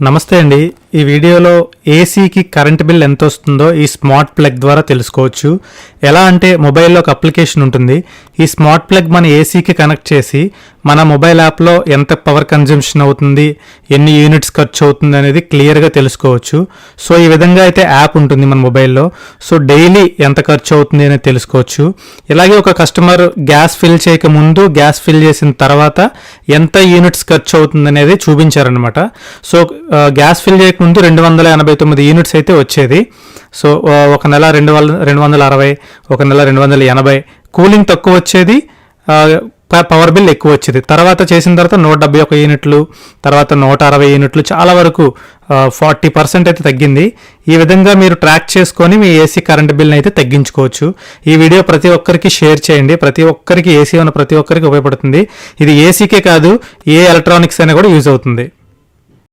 నమస్తే అండి. ఈ వీడియోలో ఏసీకి కరెంట్ బిల్ ఎంత వస్తుందో ఈ స్మార్ట్ ప్లగ్ ద్వారా తెలుసుకోవచ్చు. ఎలా అంటే మొబైల్లో ఒక అప్లికేషన్ ఉంటుంది. ఈ స్మార్ట్ ప్లగ్ మన ఏసీకి కనెక్ట్ చేసి మన మొబైల్ యాప్లో ఎంత పవర్ కన్జంప్షన్ అవుతుంది ఎన్ని యూనిట్స్ ఖర్చు అవుతుంది అనేది క్లియర్గా తెలుసుకోవచ్చు. సో ఈ విధంగా అయితే యాప్ ఉంటుంది మన మొబైల్లో సో డైలీ ఎంత ఖర్చు అవుతుంది అనేది తెలుసుకోవచ్చు. ఇలాగే ఒక కస్టమర్ గ్యాస్ ఫిల్ చేయక ముందు గ్యాస్ ఫిల్ చేసిన తర్వాత ఎంత యూనిట్స్ ఖర్చు అవుతుంది అనేది చూపించారనమాట సో గ్యాస్ ఫిల్ చేయక ముందు రెండు వందల ఎనభై తొమ్మిది యూనిట్స్ అయితే వచ్చేది. సో ఒక నెల రెండు వందల రెండు వందల అరవై ఒక నెల రెండు వందల ఎనభై. కూలింగ్ తక్కువ వచ్చేది ప- పవర్ బిల్ ఎక్కువ వచ్చేది. తర్వాత చేసిన తర్వాత నూట డెబ్బై ఒక యూనిట్లు తర్వాత నూట అరవై యూనిట్లు చాలా వరకు ఫార్టీ పర్సెంట్ అయితే తగ్గింది. ఈ విధంగా మీరు ట్రాక్ చేసుకొని మీ ఏసీ కరెంట్ బిల్ని అయితే తగ్గించుకోవచ్చు. ఈ వీడియో ప్రతి ఒక్కరికి షేర్ చేయండి. ప్రతి ఒక్కరికి ఏసీ ఉన్న ప్రతి ఒక్కరికి ఉపయోగపడుతుంది. ఇది ఏసీకే కాదు ఏ ఎలక్ట్రానిక్స్ అయినా కూడా యూజ్ అవుతుంది.